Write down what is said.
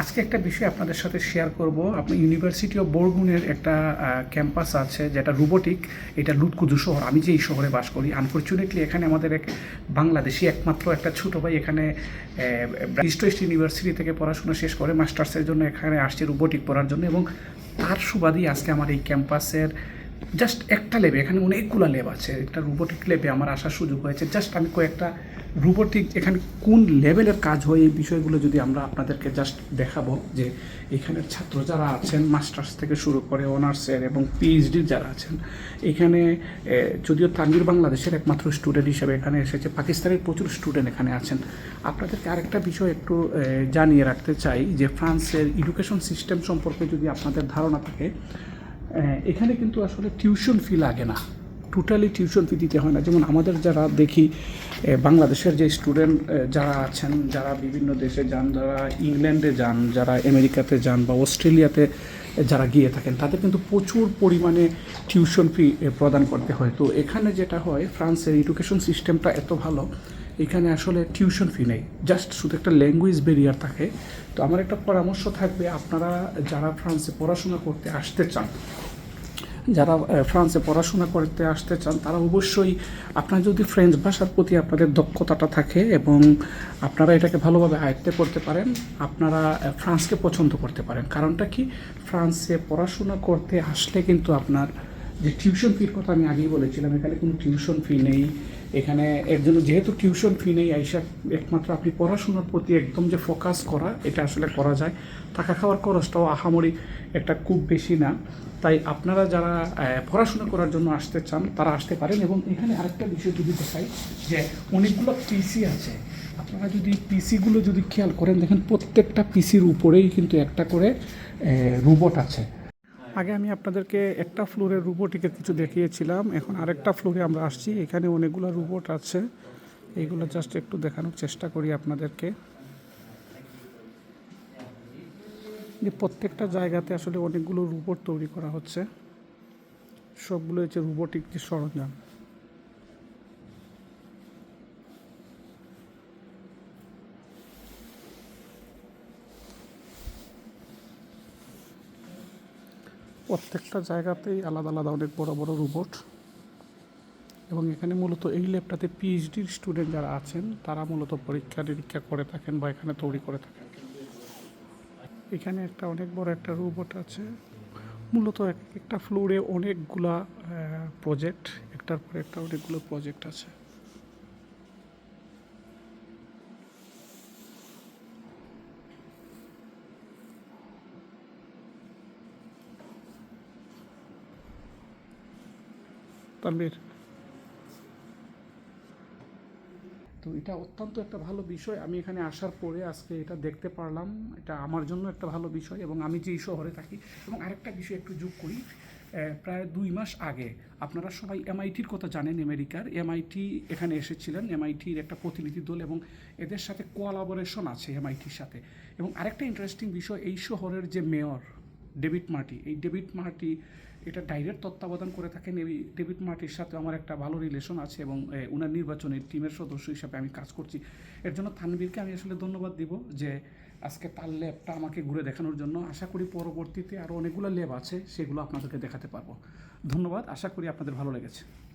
আজকে একটা বিষয় আপনাদের সাথে শেয়ার করব। আপনি ইউনিভার্সিটি অফ বোরগুনের একটা ক্যাম্পাস আছে, যেটা রোবোটিক এটা লুটকুজু শহর। আমি যে এই শহরে বাস করি আনফর্চুনেটলি এখানে আমাদের এক বাংলাদেশি একমাত্র একটা ছোট ভাই এখানে ইস্ট ইউনিভার্সিটি থেকে পড়াশোনা শেষ করে মাস্টার্সের জন্য এখানে আসছে রোবোটিক পড়ার জন্য এবং তার সুবাদেই আজকে আমার এই ক্যাম্পাসের জাস্ট একটা লেবে এখানে অনেকগুলো লেব আছে। একটা রোবোটিক লেবে আমার আসার সুযোগ হয়েছে। জাস্ট আমি কয়েকটা রোবোটিক এখানে কোন লেভেলের কাজ হয় এই বিষয়গুলো যদি আমরা আপনাদেরকে জাস্ট দেখাবো যে এখানের ছাত্র যারা আছেন, মাস্টার্স থেকে শুরু করে অনার্সের এবং পিএইচডির যারা আছেন, এখানে যদিও তানভীর বাংলাদেশের একমাত্র স্টুডেন্ট হিসেবে এখানে এসেছে, পাকিস্তানের প্রচুর স্টুডেন্ট এখানে আছেন। আপনাদেরকে আরেকটা বিষয় একটু জানিয়ে রাখতে চাই যে ফ্রান্সের এডুকেশন সিস্টেম সম্পর্কে যদি আপনাদের ধারণা থাকে এখানে কিন্তু আসলে টিউশন ফি লাগে না। টোটালি টিউশন ফি দিতে হয় না। যেমন আমাদের যারা দেখি বাংলাদেশের যে স্টুডেন্ট যারা আছেন, যারা বিভিন্ন দেশে যান, যারা ইংল্যান্ডে যান, যারা আমেরিকাতে যান বা অস্ট্রেলিয়াতে যারা গিয়ে থাকেন, তাদের কিন্তু প্রচুর পরিমাণে টিউশন ফি প্রদান করতে হয়। তো এখানে যেটা হয়, ফ্রান্সের এডুকেশন সিস্টেমটা এত ভালো, এখানে আসলে টিউশন ফি নেই। জাস্ট শুধু একটা ল্যাঙ্গুয়েজ ব্যারিয়ার থাকে। তো আমার একটা পরামর্শ থাকবে, আপনারা যারা ফ্রান্সে পড়াশোনা করতে আসতে চান যারা ফ্রান্সে পড়াশোনা করতে আসতে চান, তারা অবশ্যই আপনার যদি ফ্রেঞ্চ ভাষার প্রতি আপনাদের দক্ষতাটা থাকে এবং আপনারা এটাকে ভালোভাবে আয়ত্তে করতে পারেন, আপনারা ফ্রান্সকে পছন্দ করতে পারেন। কারণটা কি? ফ্রান্সে পড়াশোনা করতে আসলে কিন্তু আপনার যে টিউশন ফির কথা আমি আগেই বলেছিলাম, এখানে কোনো টিউশন ফি নেই। এখানে এর জন্য যেহেতু টিউশন ফি নেই, আইসা একমাত্র আপনি পড়াশোনার প্রতি একদম যে ফোকাস করা, এটা আসলে করা যায়। থাকা খাওয়ার খরচটাও আহামরি একটা খুব বেশি না। তাই আপনারা যারা পড়াশোনা করার জন্য আসতে চান, তারা আসতে পারেন এবং এখানে আরেকটা বিষয় যদি দেখাই, যে অনেকগুলো পিসি আছে। আপনারা যদি পিসিগুলো যদি খেয়াল করেন, দেখেন প্রত্যেকটা পিসির উপরেই কিন্তু একটা করে রোবট আছে। আগে আমি আপনাদেরকে একটা ফ্লোরের রোবটিকে কিছু দেখিয়েছিলাম, এখন আরেকটা ফ্লোরে আমরা আসছি, এখানে অনেকগুলো রোবট আছে। এইগুলো জাস্ট একটু দেখানোর চেষ্টা করি আপনাদেরকে যে প্রত্যেকটা জায়গাতে আসলে অনেকগুলো রোবট তৈরি করা হচ্ছে। সবগুলো হচ্ছে রোবোটিক যে সরঞ্জাম। প্রত্যেকটা জায়গাতেই আলাদা আলাদা অনেক বড় বড় রোবট। এবং এখানে মূলত এই ল্যাবটাতে পিএইচডির স্টুডেন্ট যারা আছেন, তারা মূলত পরীক্ষা নিরীক্ষা করে থাকেন বা এখানে তৈরি করে থাকেন। এখানে একটা অনেক বড় একটা রোবট আছে। মূলত এক, একটা ফ্লোরে অনেকগুলা প্রজেক্ট একটার পর একটা অনেকগুলো প্রজেক্ট আছে। তানবীর তো এটা অত্যন্ত একটা ভালো বিষয়। আমি এখানে আসার পরে আজকে এটা দেখতে পারলাম। এটা আমার জন্য একটা ভালো বিষয় এবং আমি যেই শহরে থাকি। এবং আরেকটা বিষয় একটু যোগ করি। প্রায় দুই মাস আগে আপনারা সবাই এমআইটির কথা জানেন আমেরিকার। এমআইটি এখানে এসেছিলেন। এমআইটির একটা প্রতিনিধি দল এবং এদের সাথে কোয়ালাবোরেশন আছে এমআইটির সাথে। এবং আরেকটা ইন্টারেস্টিং বিষয়, এই শহরের যে মেয়র ডেভিড মার্টি এই ডেভিড মার্টি এটা ডাইরেক্ট তত্ত্বাবধান করে থাকেন ডেভিড মার্টির সাথে আমার একটা ভালো রিলেশন আছে এবং ওনার নির্বাচনের টিমের সদস্য হিসাবে আমি কাজ করছি। এর জন্য তানবীরকে আমি আসলে ধন্যবাদ দিব যে আজকে তার ল্যাবটা আমাকে ঘুরে দেখানোর জন্য। আশা করি পরবর্তীতে আরও অনেকগুলো ল্যাব আছে, সেগুলো আপনাদেরকে দেখাতে পারব। ধন্যবাদ, আশা করি আপনাদের ভালো লেগেছে।